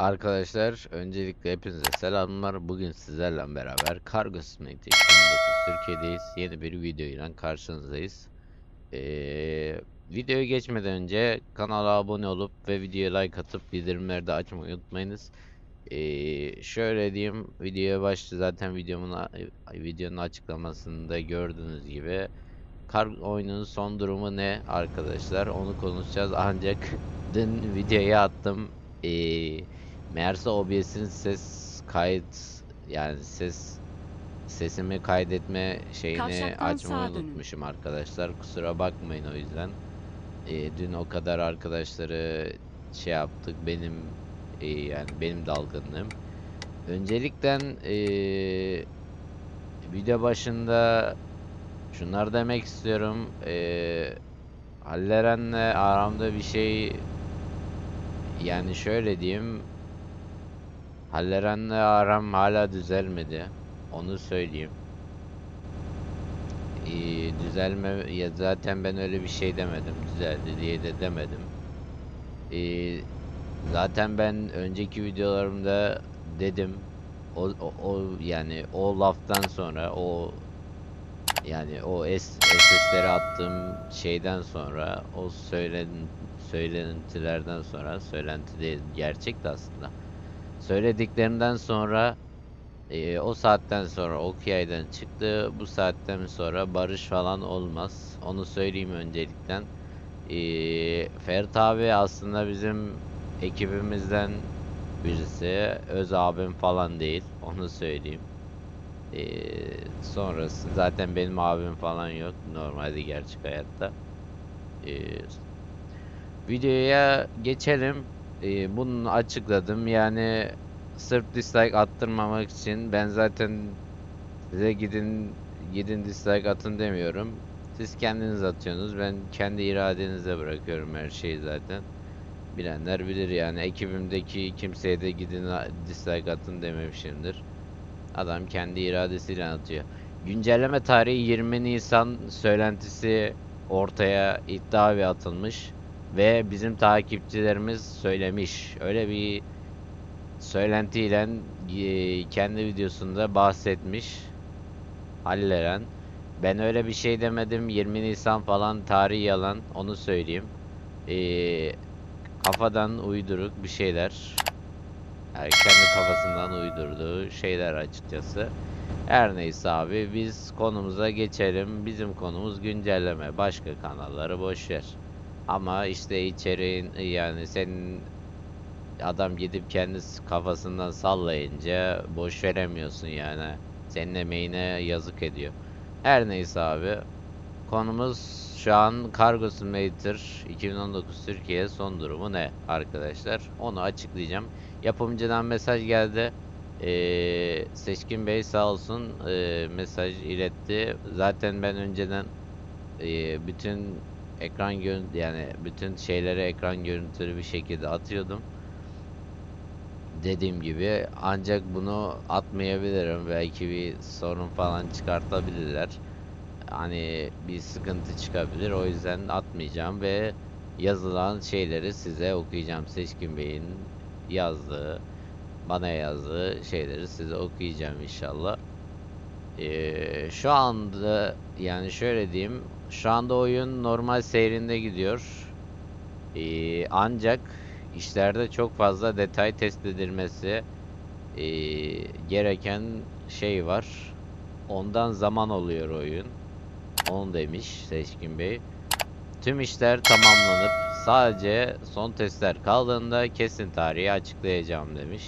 Arkadaşlar öncelikle hepinize selamlar. Bugün sizlerle beraber Kargo 2009 Türkiye'deyiz. Yeni bir video ile karşınızdayız. Ee, videoya geçmeden önce kanala abone olup ve videoya like atıp bildirimleri de açmayı unutmayınız. Ee, şöyle diyeyim videoya başta zaten videomun videonun açıklamasında gördüğünüz gibi Kar oyunun son durumu ne arkadaşlar onu konuşacağız ancak dün videoya attım ee, meğerse OBS'in ses kayıt yani ses sesimi kaydetme şeyini Kavşaktan açmayı dönün. unutmuşum arkadaşlar kusura bakmayın o yüzden Ee, dün o kadar arkadaşları şey yaptık benim ee, yani benim dalgınlığım öncelikle ee, video başında Şunlar demek istiyorum. Eee Halleren'le aramda bir şey yani şöyle diyeyim. Halleren'le aram hala düzelmedi. Onu söyleyeyim. Eee, düzelme ya zaten ben öyle bir şey demedim. Düzeldi diye de demedim. Eee, zaten ben önceki videolarımda dedim. O, o, o yani o laftan sonra o yani o es SS'leri attığım şeyden sonra o söylen söylentilerden sonra söylenti değil gerçekti aslında. Söylediklerinden sonra e, o saatten sonra Okyay'dan çıktı. Bu saatten sonra barış falan olmaz. Onu söyleyeyim öncelikten. E, Ferit abi aslında bizim ekibimizden birisi. Öz abim falan değil. Onu söyleyeyim. Ee, sonrası zaten benim abim falan yok normalde gerçek hayatta. Ee, videoya geçelim. Ee, bunu açıkladım yani sırf dislike attırmamak için ben zaten size gidin gidin dislike atın demiyorum. Siz kendiniz atıyorsunuz. Ben kendi iradenize bırakıyorum her şeyi zaten. Bilenler bilir yani ekibimdeki kimseye de gidin dislike atın dememişimdir. Adam kendi iradesiyle atıyor. Güncelleme tarihi 20 Nisan söylentisi ortaya iddia ve atılmış ve bizim takipçilerimiz söylemiş. Öyle bir söylentiyle e, kendi videosunda bahsetmiş. Halleren. Ben öyle bir şey demedim. 20 Nisan falan tarih yalan. Onu söyleyeyim. Ee, kafadan uyduruk bir şeyler. Yani kendi kafasından uydurduğu şeyler açıkçası. Her neyse abi biz konumuza geçelim. Bizim konumuz güncelleme. Başka kanalları boş ver. Ama işte içeriğin yani senin adam gidip kendi kafasından sallayınca boş veremiyorsun yani. Senin emeğine yazık ediyor. Her neyse abi. Konumuz şu an Cargo Simulator 2019 Türkiye son durumu ne arkadaşlar? Onu açıklayacağım. Yapımcıdan mesaj geldi. Ee, Seçkin Bey sağ olsun ee, mesaj iletti. Zaten ben önceden ee, bütün ekran görüntü yani bütün şeyleri ekran görüntülü bir şekilde atıyordum. Dediğim gibi ancak bunu atmayabilirim. Belki bir sorun falan çıkartabilirler. Hani bir sıkıntı çıkabilir. O yüzden atmayacağım ve yazılan şeyleri size okuyacağım. Seçkin Bey'in yazdığı, bana yazdığı şeyleri size okuyacağım inşallah. Ee, şu anda yani şöyle diyeyim. Şu anda oyun normal seyrinde gidiyor. Ee, ancak işlerde çok fazla detay test edilmesi ee, gereken şey var. Ondan zaman oluyor oyun. Onu demiş Seçkin Bey. Tüm işler tamamlanıp sadece son testler kaldığında kesin tarihi açıklayacağım demiş.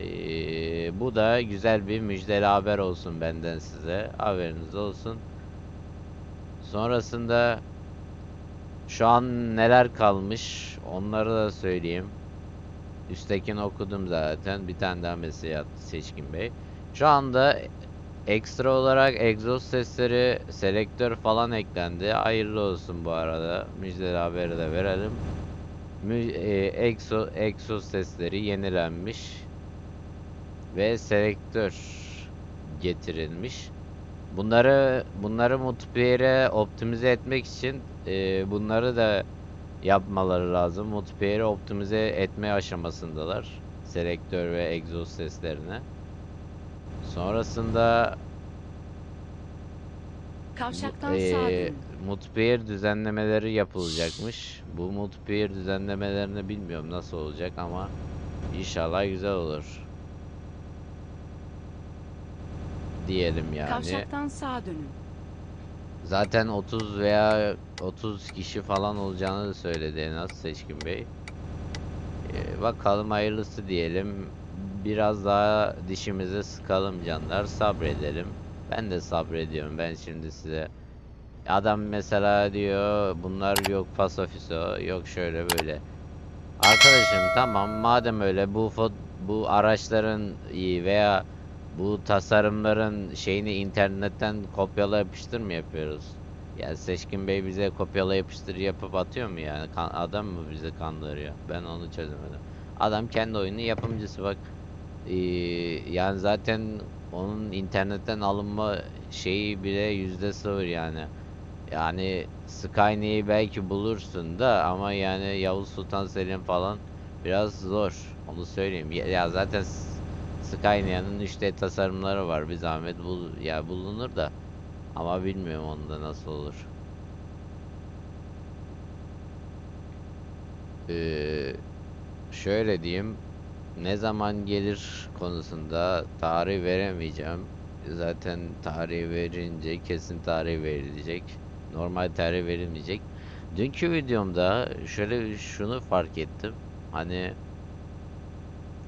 Ee, bu da güzel bir müjdeli haber olsun benden size. Haberiniz olsun. Sonrasında şu an neler kalmış onları da söyleyeyim. Üsttekini okudum zaten. Bir tane daha mesaj attı Seçkin Bey. Şu anda ekstra olarak egzoz sesleri, selektör falan eklendi. Hayırlı olsun bu arada. Müjdeli haberi de verelim. Mü e, egzo egzoz sesleri yenilenmiş ve selektör getirilmiş. Bunları bunları multiplayer'e optimize etmek için e, bunları da yapmaları lazım. Multiplayer'i optimize etme aşamasındalar. Selektör ve egzoz seslerine. Sonrasında Kavşaktan sağa multiplayer düzenlemeleri yapılacakmış. Bu multiplayer düzenlemelerini bilmiyorum nasıl olacak ama inşallah güzel olur. Diyelim yani. Kavşaktan sağa dönün. Zaten 30 veya 30 kişi falan olacağını da söyledi en az Seçkin Bey. Ee, bakalım hayırlısı diyelim. Biraz daha dişimizi sıkalım canlar, sabredelim. Ben de sabrediyorum. Ben şimdi size adam mesela diyor bunlar yok fasofiso, yok şöyle böyle. Arkadaşım tamam madem öyle bu bu araçların iyi veya bu tasarımların şeyini internetten kopyala yapıştır mı yapıyoruz? Yani Seçkin Bey bize kopyala yapıştır yapıp atıyor mu yani? Kan- adam mı bizi kandırıyor? Ben onu çözemedim. Adam kendi oyunun yapımcısı bak. Ee, yani zaten onun internetten alınma şeyi bile yüzde sıfır yani. Yani Skyne'yi belki bulursun da ama yani Yavuz Sultan Selim falan biraz zor. Onu söyleyeyim. Ya, ya zaten S- Skyne'nin 3D tasarımları var. Bir zahmet bul ya bulunur da ama bilmiyorum onda nasıl olur. Ee, şöyle diyeyim. Ne zaman gelir konusunda tarih veremeyeceğim. Zaten tarih verince kesin tarih verilecek. Normal tarih verilmeyecek. Dünkü videomda şöyle şunu fark ettim. Hani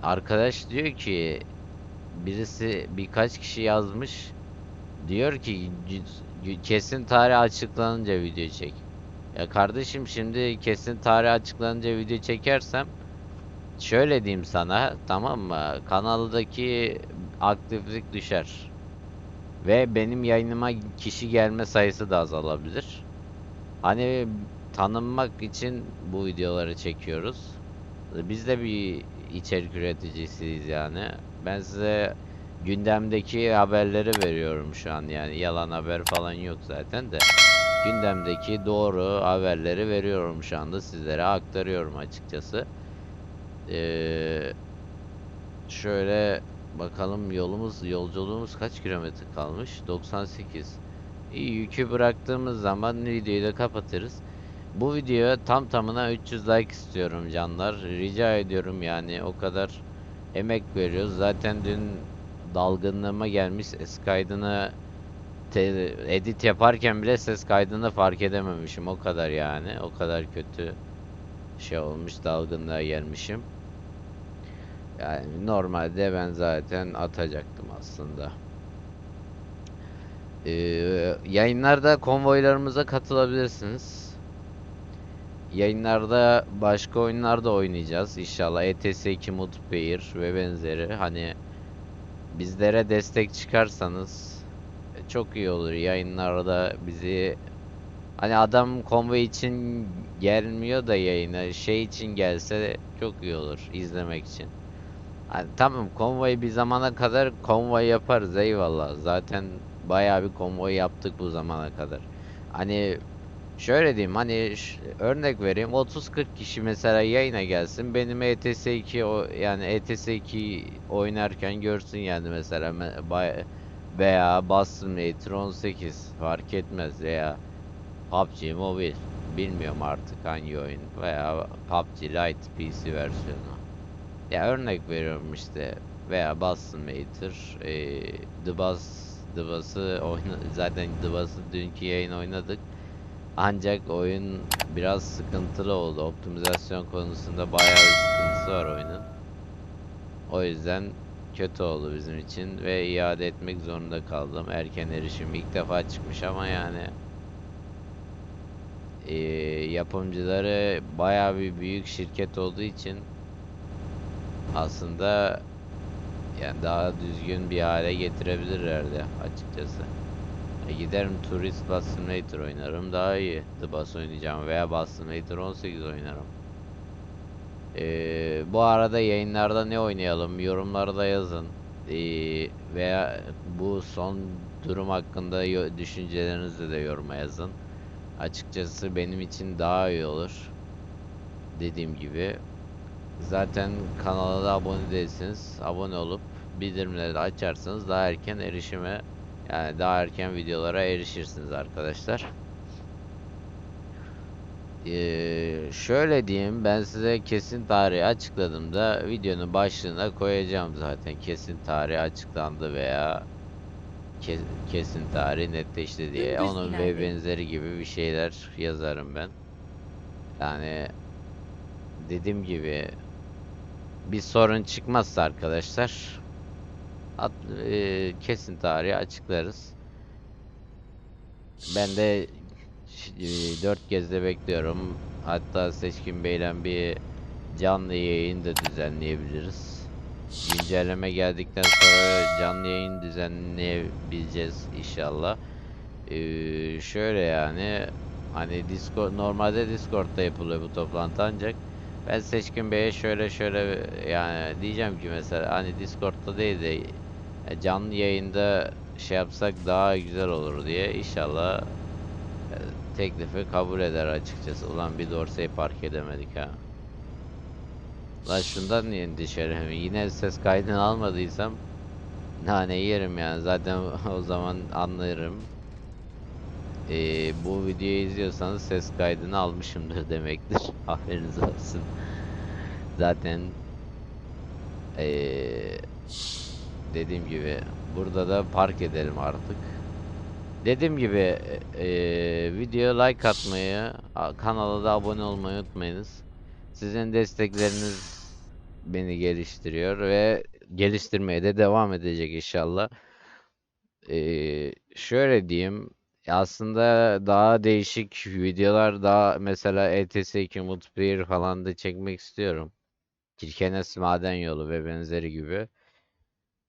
arkadaş diyor ki birisi birkaç kişi yazmış. Diyor ki "C- kesin tarih açıklanınca video çek. Ya kardeşim şimdi kesin tarih açıklanınca video çekersem Şöyle diyeyim sana, tamam mı? Kanaldaki aktiflik düşer. Ve benim yayınıma kişi gelme sayısı da azalabilir. Hani tanınmak için bu videoları çekiyoruz. Biz de bir içerik üreticisiyiz yani. Ben size gündemdeki haberleri veriyorum şu an yani yalan haber falan yok zaten de. Gündemdeki doğru haberleri veriyorum şu anda sizlere aktarıyorum açıkçası. Ee, şöyle bakalım yolumuz yolculuğumuz kaç kilometre kalmış? 98. İyi yükü bıraktığımız zaman videoyu da kapatırız. Bu videoya tam tamına 300 like istiyorum canlar. Rica ediyorum yani o kadar emek veriyoruz. Zaten dün dalgınlığıma gelmiş ses kaydını edit yaparken bile ses kaydını fark edememişim. O kadar yani. O kadar kötü şey olmuş dalgınlığa gelmişim. Yani normalde ben zaten atacaktım aslında. Ee, yayınlarda konvoylarımıza katılabilirsiniz. Yayınlarda başka oyunlarda oynayacağız. İnşallah ETS 2 multiplayer ve benzeri. Hani bizlere destek çıkarsanız çok iyi olur. Yayınlarda bizi Hani adam konvoy için gelmiyor da yayına şey için gelse çok iyi olur izlemek için. Hani tamam konvoy bir zamana kadar konvoy yaparız eyvallah. Zaten bayağı bir konvoy yaptık bu zamana kadar. Hani şöyle diyeyim hani örnek vereyim 30-40 kişi mesela yayına gelsin benim ETS 2 o yani ETS 2 oynarken görsün yani mesela veya Boston 18 fark etmez veya PUBG Mobile. Bilmiyorum artık hangi oyun veya PUBG Lite PC versiyonu. Ya örnek veriyorum işte veya Boston Mater, eee The Boss, The oyna zaten The Boss'ı dünkü yayın oynadık. Ancak oyun biraz sıkıntılı oldu. Optimizasyon konusunda bayağı bir sıkıntısı var oyunun. O yüzden kötü oldu bizim için ve iade etmek zorunda kaldım. Erken erişim ilk defa çıkmış ama yani eee, yapımcıları bayağı bir büyük şirket olduğu için aslında yani daha düzgün bir hale getirebilirlerdi açıkçası. E giderim Tourist Bus Simulator oynarım daha iyi. The Bus oynayacağım veya Bus Simulator 18 oynarım. Ee, bu arada yayınlarda ne oynayalım yorumlarda yazın. Ee, veya bu son durum hakkında düşüncelerinizi de yoruma yazın. Açıkçası benim için daha iyi olur. dediğim gibi zaten kanala da abone değilsiniz. Abone olup bildirimleri açarsanız daha erken erişime yani daha erken videolara erişirsiniz arkadaşlar. Ee, şöyle diyeyim ben size kesin tarihi açıkladığımda videonun başlığına koyacağım zaten kesin tarihi açıklandı veya ke- kesin tarih netleşti diye onun ve benzeri gibi bir şeyler yazarım ben. Yani dediğim gibi bir sorun çıkmazsa arkadaşlar at, e, kesin tarihi açıklarız. Ben de e, dört kez de bekliyorum. Hatta Seçkin Bey'le bir canlı yayın da düzenleyebiliriz. Güncelleme geldikten sonra canlı yayın düzenleyebileceğiz inşallah. Ee, şöyle yani hani Discord normalde Discord'da yapılıyor bu toplantı ancak ben Seçkin Bey'e şöyle şöyle yani diyeceğim ki mesela hani Discord'da değil de canlı yayında şey yapsak daha güzel olur diye inşallah e, teklifi kabul eder açıkçası. Ulan bir Dorsey park edemedik ha. Lan şundan niye endişeleniyorum? Yine ses kaydını almadıysam nane yerim yani zaten o zaman anlarım. Ee, bu videoyu izliyorsanız ses kaydını almışımdır demektir. Haberiniz olsun. Zaten ee, dediğim gibi burada da park edelim artık. Dediğim gibi ee, videoya like atmayı, kanala da abone olmayı unutmayınız. Sizin destekleriniz beni geliştiriyor ve geliştirmeye de devam edecek inşallah. Ee, şöyle diyeyim, aslında daha değişik videolar daha mesela ETS 2 multiplayer falan da çekmek istiyorum. Kirkenes Maden Yolu ve benzeri gibi.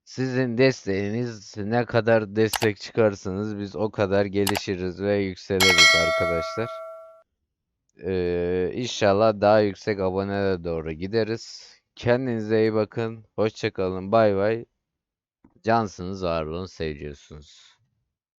Sizin desteğiniz ne kadar destek çıkarsanız biz o kadar gelişiriz ve yükseliriz arkadaşlar. Ee, inşallah daha yüksek abonelere doğru gideriz. Kendinize iyi bakın. Hoşça kalın. Bay bay. Cansınız, var olun, seviliyorsunuz.